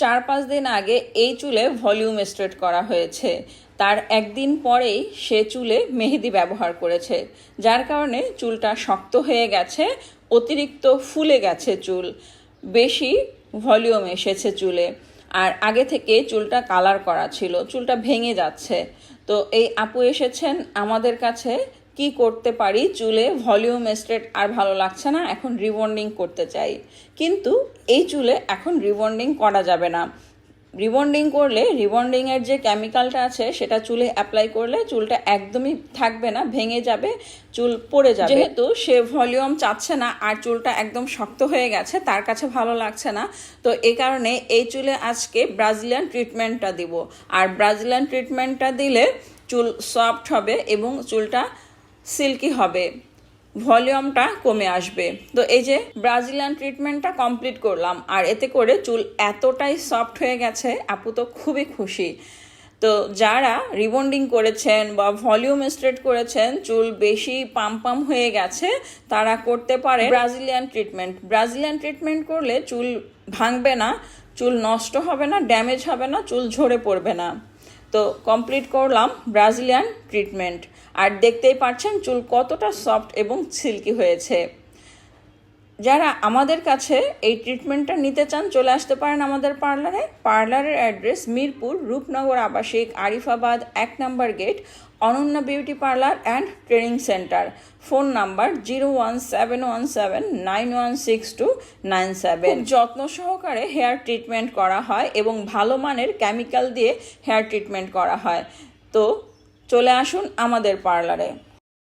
চার পাঁচ দিন আগে এই চুলে ভলিউম স্ট্রেট করা হয়েছে। তার একদিন পরেই সে চুলে মেহেদি ব্যবহার করেছে, যার কারণে চুলটা শক্ত হয়ে গেছে, অতিরিক্ত ফুলে গেছে চুল, বেশি ভলিউম এসেছে চুলে। আর আগে থেকে চুলটা কালার করা ছিল, চুলটা ভেঙে যাচ্ছে। তো এই আপু এসেছেন আমাদের কাছে কি করতে পারি? চুলে ভলিউম স্ট্রেট আর ভালো লাগছে না, এখন রিবন্ডিং করতে চাই। কিন্তু এই চুলে এখন রিবন্ডিং করা যাবে না। রিবন্ডিং করলে রিবন্ডিংয়ের যে কেমিক্যালটা আছে, সেটা চুলে অ্যাপ্লাই করলে চুলটা একদমই থাকবে না, ভেঙে যাবে, চুল পড়ে যাবে। যেহেতু সে ভলিউম চাচ্ছে না আর চুলটা একদম শক্ত হয়ে গেছে, তার কাছে ভালো লাগছে না, তো এ কারণে এই চুলে আজকে ব্রাজিলিয়ান ট্রিটমেন্টটা দিব। আর ব্রাজিলিয়ান ট্রিটমেন্টটা দিলে চুল সফট হবে এবং চুলটা সিল্কি হবে। ভলিউমটা কমে আসবে। তো এই যে ব্রাজিলিয়ান ট্রিটমেন্টটা কমপ্লিট করলাম, আর এতে করে চুল এতটাই সফট হয়ে গেছে, আপু তো খুবই খুশি। তো যারা রিবন্ডিং করেছেন বা ভলিউম স্ট্রেট করেছেন, চুল বেশি পাম পাম হয়ে গেছে, তারা করতে পারে ব্রাজিলিয়ান ট্রিটমেন্ট। ব্রাজিলিয়ান ট্রিটমেন্ট করলে চুল ভাঙবে না, চুল নষ্ট হবে না, ড্যামেজ হবে না, চুল ঝরে পড়বে না। তো কমপ্লিট করলাম ব্রাজিলিয়ান ট্রিটমেন্ট আর দেখতেই পাচ্ছেন চুল কতটা সফট এবং সিল্কি হয়েছে। যারা আমাদের কাছে এই ট্রিটমেন্টটা নিতে চান, চলে আসতে পারেন আমাদের পার্লারে পার্লারের অ্যাড্রেস মিরপুর রূপনগর আবাসিক আরিফাবাদ এক number gate Ananya beauty parlour and training centre phone number zero one seven one seven nine one six two nine seven যত্ন সহকারে হেয়ার ট্রিটমেন্ট করা হয় এবং ভালো মানের কেমিক্যাল দিয়ে হেয়ার ট্রিটমেন্ট করা হয়। তো চলে আসুন আমাদের পার্লারে